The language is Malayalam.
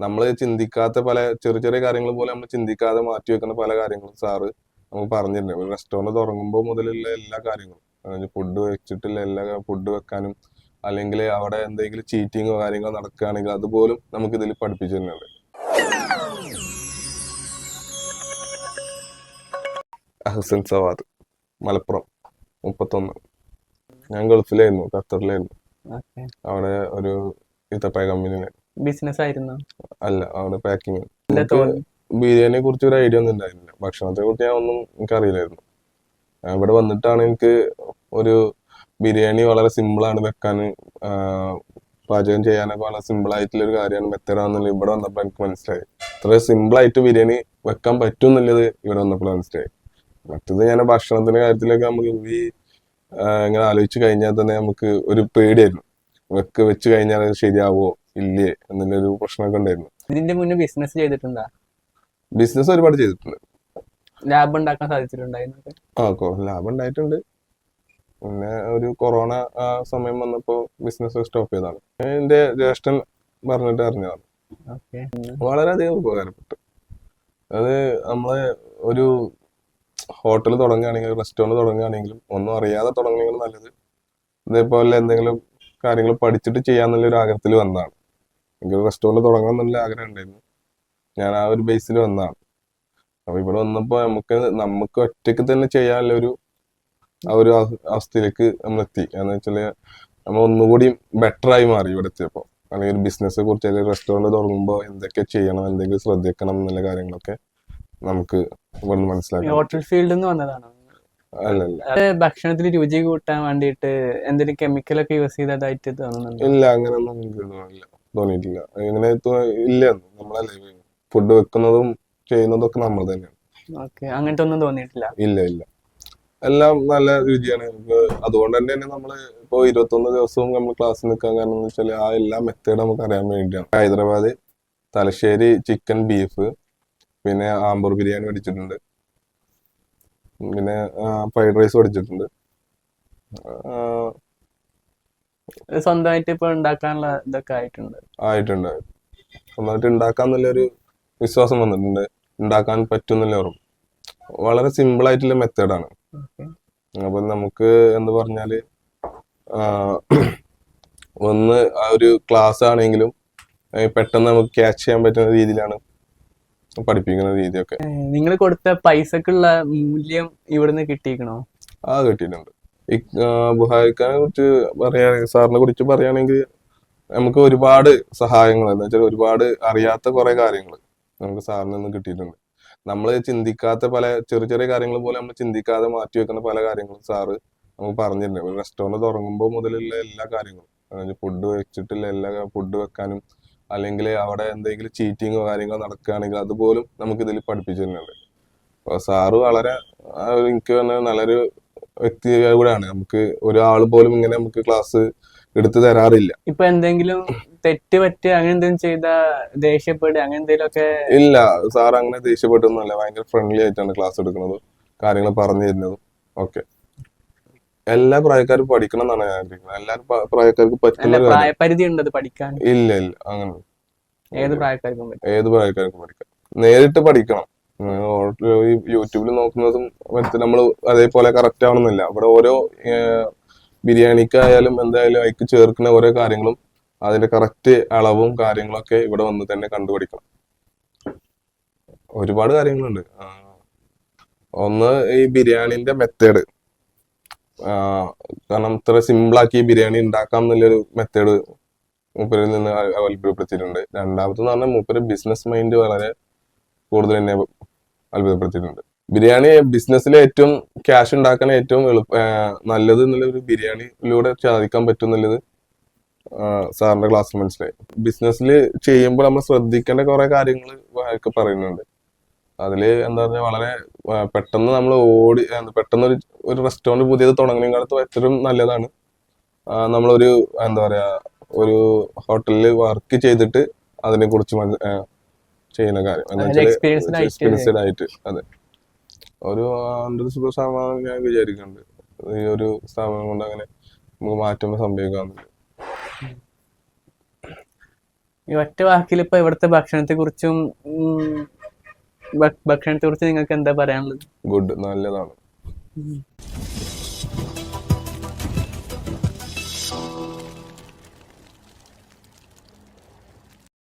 നമ്മൾ ചിന്തിക്കാത്ത പല ചെറിയ ചെറിയ കാര്യങ്ങൾ പോലെ നമ്മൾ ചിന്തിക്കാതെ മാറ്റി വെക്കുന്ന പല കാര്യങ്ങളും സാറ് നമുക്ക് പറഞ്ഞിട്ടുണ്ട്. റെസ്റ്റോറന്റ് തുടങ്ങുമ്പോൾ മുതലുള്ള എല്ലാ കാര്യങ്ങളും. ഫുഡ് വെച്ചിട്ടുള്ള എല്ലാ ഫുഡ് വെക്കാനും അല്ലെങ്കിൽ അവിടെ എന്തെങ്കിലും ചീറ്റിങ്ങോ കാര്യങ്ങളോ നടക്കുകയാണെങ്കിൽ അതുപോലും നമുക്ക് ഇതിൽ പഠിപ്പിച്ചു തരുന്നുണ്ട്. അഹസൻ സവാദ് മലപ്പുറം മുപ്പത്തൊന്ന്. ഞാൻ ഗൾഫിലായിരുന്നു ഖത്തറിലായിരുന്നു. അവിടെ ഒരു ഈത്തപ്പഴ കമ്പനിയിൽ ബിസിനസ് ആയിരുന്നു അല്ല അവിടെ പാക്കിങ് ബിരിയാണിയെ കുറിച്ച് ഒരു ഐഡിയ ഒന്നും ഉണ്ടായിരുന്നില്ല. ഭക്ഷണത്തെ കുറിച്ച് ഞാൻ ഒന്നും എനിക്കറിയില്ലായിരുന്നു ഇവിടെ വന്നിട്ടാണ് എനിക്ക് ഒരു ബിരിയാണി വളരെ സിമ്പിളാണ് വെക്കാൻ പാചകം ചെയ്യാനൊക്കെ വളരെ സിമ്പിൾ ആയിട്ടുള്ള ഒരു കാര്യമാണ് മെത്തേഡാണെന്നുള്ളത് ഇവിടെ വന്നപ്പോൾ എനിക്ക് മനസ്സിലായി. ഇത്ര സിമ്പിൾ ആയിട്ട് ബിരിയാണി വെക്കാൻ പറ്റും എന്നുള്ളത് ഇവിടെ വന്നപ്പോൾ മനസ്സിലായി. മറ്റത് ഞാൻ ഭക്ഷണത്തിന്റെ കാര്യത്തിലൊക്കെ നമുക്ക് ഈ ഇങ്ങനെ ആലോചിച്ച് കഴിഞ്ഞാൽ തന്നെ നമുക്ക് ഒരു പേടിയായിരുന്നു. വെക്ക് വെച്ച് കഴിഞ്ഞാൽ ശരിയാവോ? ഇല്ലേ എന്നുള്ളൊരു പ്രശ്നമൊക്കെ ഉണ്ടായിരുന്നു. ഇതിന്റെ മുന്നേ ബിസിനസ് ചെയ്തിട്ടുണ്ടാ? ബിസിനസ് ഒരുപാട് ചെയ്തിട്ടുണ്ട്. ലാഭം ഉണ്ടാക്കാൻ സാധിച്ചിട്ടുണ്ടായിരുന്നു ആ ലാഭം ഉണ്ടായിട്ടുണ്ട്. പിന്നെ ഒരു കൊറോണ ആ സമയം വന്നപ്പോ ബിസിനസ് സ്റ്റോപ്പ് ചെയ്തതാണ്. എന്റെ ജ്യേഷ്ഠൻ പറഞ്ഞിട്ട് അറിഞ്ഞതാണ്. വളരെയധികം ഉപകാരപ്പെട്ടു. അത് നമ്മൾ ഒരു ഹോട്ടൽ തുടങ്ങുകയാണെങ്കിൽ റെസ്റ്റോറന്റ് തുടങ്ങുകയാണെങ്കിലും ഒന്നും അറിയാതെ തുടങ്ങുകയാണ് നല്ലത്. ഇതേപോലെ എന്തെങ്കിലും കാര്യങ്ങൾ പഠിച്ചിട്ട് ചെയ്യാന്നുള്ള ഒരു ആഗ്രഹത്തിൽ വന്നതാണ്. എനിക്ക് റെസ്റ്റോറന്റ് തുടങ്ങണം എന്നുള്ള ആഗ്രഹം ഉണ്ടായിരുന്നു. ഞാൻ ആ ഒരു ബേസിൽ വന്നതാണ്. അപ്പോൾ ഇവിടെ വന്നപ്പോൾ നമുക്ക് നമുക്ക് ഒറ്റയ്ക്ക് തന്നെ ചെയ്യാനുള്ള ഒരു ആ ഒരു അവ- അവസ്ഥയിലേക്ക് നമ്മൾ എത്തി. എന്ന് വെച്ചാൽ നമ്മൾ ഒന്നുകൂടി ബെറ്റർ ആയി മാറി ഇവിടെ എത്തിയപ്പോൾ അല്ലെങ്കിൽ ഒരു ബിസിനസ് കുറിച്ച് അല്ലെങ്കിൽ റെസ്റ്റോറന്റ് തുടങ്ങുമ്പോൾ എന്തൊക്കെ ചെയ്യണം എന്തെങ്കിലും ശ്രദ്ധിക്കണം എന്നുള്ള കാര്യങ്ങളൊക്കെ നമുക്ക് ഇവിടുന്ന് മനസ്സിലാക്കി. ഹോട്ടൽ ഫീൽഡിൽ നിന്ന് വന്നതാണ്? അല്ലല്ല. ഭക്ഷണത്തിൽ രുചി കൂട്ടാൻ വേണ്ടിയിട്ട് എന്തെങ്കിലും കെമിക്കലൊക്കെ യൂസ് ചെയ്തതായിട്ട് തോന്നുന്നുണ്ട്? ഇല്ല അങ്ങനെയൊന്നും എനിക്ക് തോന്നിയില്ല തോന്നിയിട്ടില്ല. അങ്ങനെ ഇല്ല. നമ്മളല്ലേ ഫുഡ് വെക്കുന്നതും ചെയ്യുന്നതും ഒക്കെ നമ്മൾ തന്നെയാണ്. അങ്ങനത്തെ ഒന്നും തോന്നിയിട്ടില്ല. ഇല്ല ഇല്ല. എല്ലാം നല്ല രുചിയാണ്. അതുകൊണ്ട് തന്നെ നമ്മൾ ഇപ്പൊ ഇരുപത്തൊന്ന് ദിവസവും നമ്മൾ ക്ലാസ് നിൽക്കാൻ കാരണം എന്ന് വെച്ചാൽ ആ എല്ലാ മെത്തേഡ് നമുക്ക് അറിയാൻ വേണ്ടിയാണ്. ഹൈദരാബാദ് തലശ്ശേരി ചിക്കൻ ബീഫ് പിന്നെ ആമ്പൂർ ബിരിയാണി പഠിച്ചിട്ടുണ്ട്. പിന്നെ ഫ്രൈഡ് റൈസ് പഠിച്ചിട്ടുണ്ട്. സ്വന്തമായിട്ട് ഇപ്പൊ ഉണ്ടാക്കാനുള്ള ഇതൊക്കെ ആയിട്ടുണ്ട്. ആയിട്ടുണ്ട്. സ്വന്തമായിട്ട് ഉണ്ടാക്കാൻ നല്ലൊരു വിശ്വാസം വന്നിട്ടുണ്ട്. ഉണ്ടാക്കാൻ പറ്റുന്നല്ലേ ഓർമ്മ വളരെ സിമ്പിൾ ആയിട്ടുള്ള മെത്തേഡാണ് അപ്പൊ നമുക്ക് എന്ന് പറഞ്ഞാൽ ഒന്ന് ആ ഒരു ക്ലാസ് ആണെങ്കിലും പെട്ടെന്ന് നമുക്ക് ക്യാച്ച് ചെയ്യാൻ പറ്റുന്ന രീതിയിലാണ് പഠിപ്പിക്കുന്ന രീതിയൊക്കെ. നിങ്ങൾ കൊടുത്ത പൈസക്കുള്ള മൂല്യം ഇവിടുന്ന് കിട്ടിയിരിക്കണോ? ആ കിട്ടിയിട്ടുണ്ട്. ബുഹാരിഖാനെ കുറിച്ച് പറയുകയാണെങ്കിൽ സാറിനെ കുറിച്ച് പറയുകയാണെങ്കിൽ നമുക്ക് ഒരുപാട് സഹായങ്ങൾ എന്ന് വെച്ചാൽ ഒരുപാട് അറിയാത്ത കുറെ കാര്യങ്ങൾ നമുക്ക് സാറിൽ നിന്ന് കിട്ടിയിട്ടുണ്ട്. നമ്മൾ ചിന്തിക്കാത്ത പല ചെറിയ ചെറിയ കാര്യങ്ങൾ പോലെ നമ്മൾ ചിന്തിക്കാതെ മാറ്റി വെക്കുന്ന പല കാര്യങ്ങളും സാറ് നമുക്ക് പറഞ്ഞിട്ടുണ്ട്. ഒരു റെസ്റ്റോറന്റ് തുടങ്ങുമ്പോൾ മുതലുള്ള എല്ലാ കാര്യങ്ങളും. ഫുഡ് വെച്ചിട്ടില്ല എല്ലാ ഫുഡ് വെക്കാനും അല്ലെങ്കിൽ അവിടെ എന്തെങ്കിലും ചീറ്റിങ്ങോ കാര്യങ്ങളോ നടക്കുകയാണെങ്കിൽ അതുപോലും നമുക്ക് ഇതിൽ പഠിപ്പിച്ചിട്ടുണ്ട്. തരുന്നുണ്ട് അപ്പൊ സാറ് വളരെ എനിക്ക് തന്നെ നല്ലൊരു വ്യക്തി കൂടെയാണ്. നമുക്ക് ഒരാൾ പോലും ഇങ്ങനെ നമുക്ക് ക്ലാസ് എടുത്തു തരാറില്ല. ഇപ്പൊ എന്തെങ്കിലും തെറ്റ് പറ്റി അങ്ങനെ എന്തെങ്കിലും ചെയ്ത ദേഷ്യപ്പെടുക അങ്ങനെ എന്തെങ്കിലും ഒക്കെ ഇല്ല. സാർ അങ്ങനെ ദേഷ്യപ്പെട്ടൊന്നുമല്ല. ഭയങ്കര ഫ്രണ്ട്ലി ആയിട്ടാണ് ക്ലാസ് എടുക്കുന്നത്. കാര്യങ്ങൾ പറഞ്ഞു തരുന്നതും ഒക്കെ. എല്ലാ പ്രായക്കാരും പഠിക്കണം എന്നാണ് ഞാൻ ആഗ്രഹിക്കുന്നത്. എല്ലാ പ്രായക്കാർക്ക് പറ്റുന്ന പ്രായപരിധി ഉണ്ട് പഠിക്കാൻ. ഇല്ല ഇല്ല. അങ്ങനെ. ഏത് പ്രായക്കാർക്കും ഏത് പ്രായക്കാർക്കും പഠിക്കാം. നേരിട്ട് പഠിക്കണം. യൂട്യൂബിൽ നോക്കുന്നതും നമ്മൾ അതേപോലെ കറക്റ്റ് ആവണമെന്നില്ല അവിടെ ഓരോ ബിരിയാണിക്കായാലും എന്തായാലും അതിക്ക് ചേർക്കുന്ന ഓരോ കാര്യങ്ങളും അതിന്റെ കറക്റ്റ് അളവും കാര്യങ്ങളൊക്കെ ഇവിടെ വന്ന് തന്നെ കണ്ടുപിടിക്കണം. ഒരുപാട് കാര്യങ്ങളുണ്ട്. ഒന്ന് ഈ ബിരിയാണിന്റെ മെത്തേഡ് കാരണം ഇത്ര സിമ്പിളാക്കി ബിരിയാണി ഉണ്ടാക്കാം എന്നുള്ളൊരു മെത്തേഡ് മൂപ്പരിൽ നിന്ന് അ- അത്ഭുതപ്പെടുത്തിയിട്ടുണ്ട് രണ്ടാമത്തെന്ന് പറഞ്ഞാൽ മൂപ്പര് ബിസിനസ് മൈൻഡ് വളരെ കൂടുതൽ എന്നെ അത്ഭുതപ്പെടുത്തിയിട്ടുണ്ട്. ബിരിയാണി ബിസിനസ്സിൽ ഏറ്റവും ക്യാഷ് ഉണ്ടാക്കാൻ ഏറ്റവും എളുപ്പ നല്ലത് എന്നുള്ള ഒരു ബിരിയാണിയിലൂടെ സാധിക്കാൻ പറ്റും എന്നുള്ളത് സാറിന്റെ ക്ലാസ്സിൽ മനസ്സിലായി. ബിസിനസ്സിൽ ചെയ്യുമ്പോൾ നമ്മൾ ശ്രദ്ധിക്കേണ്ട കുറെ കാര്യങ്ങൾ ഒക്കെ പറയുന്നുണ്ട്. അതിൽ എന്താ പറഞ്ഞാൽ വളരെ പെട്ടെന്ന് നമ്മൾ ഓടി പെട്ടെന്ന് ഒരു ഒരു റെസ്റ്റോറന്റ് പുതിയത് തുടങ്ങുന്നതിനകത്ത് ഏറ്റവും നല്ലതാണ്. നമ്മളൊരു എന്താ പറയുക ഒരു ഹോട്ടലിൽ വർക്ക് ചെയ്തിട്ട് അതിനെ കുറിച്ച് ചെയ്യുന്ന കാര്യം. എക്സ്പീരിയൻസ്ഡ് ആയിട്ട് അതെ. ഒരു ഹൺഡ്രഡ് ശതമാനം ഞാൻ വിചാരിക്കുന്നുണ്ട് ഈ ഒരു സ്ഥാപനം കൊണ്ട് അങ്ങനെ നമുക്ക് മാറ്റം സംഭവിക്കാറുണ്ട് ഈ ഒറ്റ വാക്കിൽ ഇപ്പൊ ഇവിടുത്തെ ഭക്ഷണത്തെ കുറിച്ചും ഭക്ഷണത്തെ കുറിച്ച് നിങ്ങൾക്ക് എന്താ പറയാനുള്ളത്? ഗുഡ് നല്ലതാണ്.